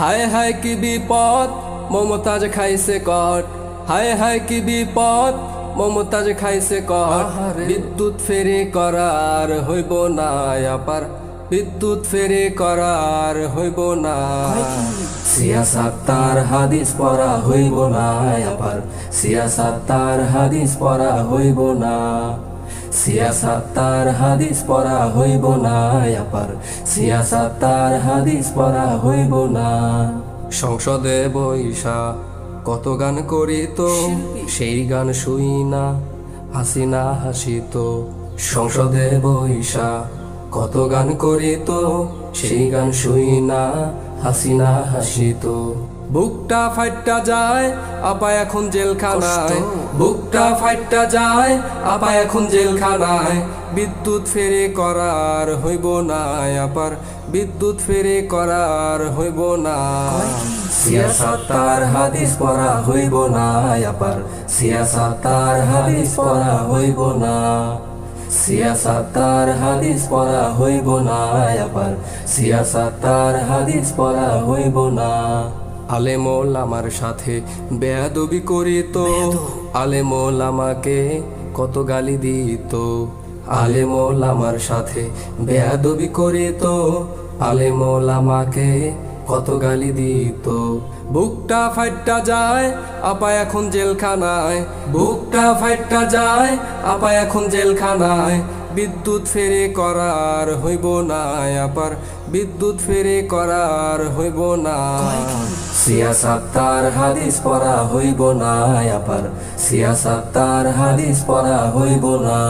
হায় হায় কি বিপদ মমতাজ খাইছে কট হায় হায় কি বিপদ মমতাজ খাইছে কট বিদ্যুৎ ফেরে করার হইব না আপার। বিদ্যুৎ ফেরে করার হইব না সিয়াসাত তার হাদিস পড়া হইব না আবার সিয়াসাত তার হাদিস পড়া হইব না। সিয়াসাত তার হাদিস পড়া হইব না আবার সিয়াসাত তার হাদিস পড়া হইব না। সংসদে বৈশা, কত গান করিত সেই গান শুই না হাসিনা হাসিত সংসদে বৈশা, কত গান করিত সেই গান শুই না হাসিনা হাসিত বুকটা ফাইটটা যায় আপা এখন জেলখানায়। বুকটা ফাইটটা যায় আপা এখন জেলখানায়। বিদ্যুৎ ফেরে করার হইব না আপার বিদ্যুৎ ফেরে করার হইব না। সিয়াসাত তার হাদিস পড়া হইব না আপার সিয়াসাত তার হাদিস পড়া হইব না। সিয়াসাত তার হাদিস পড়া হইব না আবার সিয়াসাত তার হাদিস পড়া হইব না। আলেমোল আমার সাথে বেয়াদবি করিত। আলেমোল আমাকে কত গালি দিত। আলেমোল আমার সাথে বেয়াদবি করিত। আলেমোল আমাকে কত গালি দিত। বুকটা ফাইটটা যায় আপা এখন জেলখানায়। বুকটা ফাইটটা যায় আপা এখন জেলখানায়। বিদ্যুৎ ফেরে করার হইব না, আপার বিদ্যুৎ ফেরে করার হইব না। সিয়াসাত্তার হাদিস পড়া হইব না, আপার সিয়াসাত্তার হাদিস পড়া হইব না।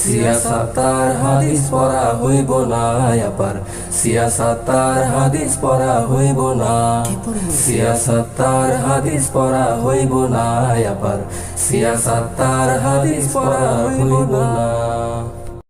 সিয়াসাত তার হাদিস পড়া হইব না, আপার। সিয়াসাতার হাদিস পড়া হইব না, সিয়াসাতার হাদিস পড়া হইব না, আপার। সিয়াসাতার হাদিস পড়া হইব না।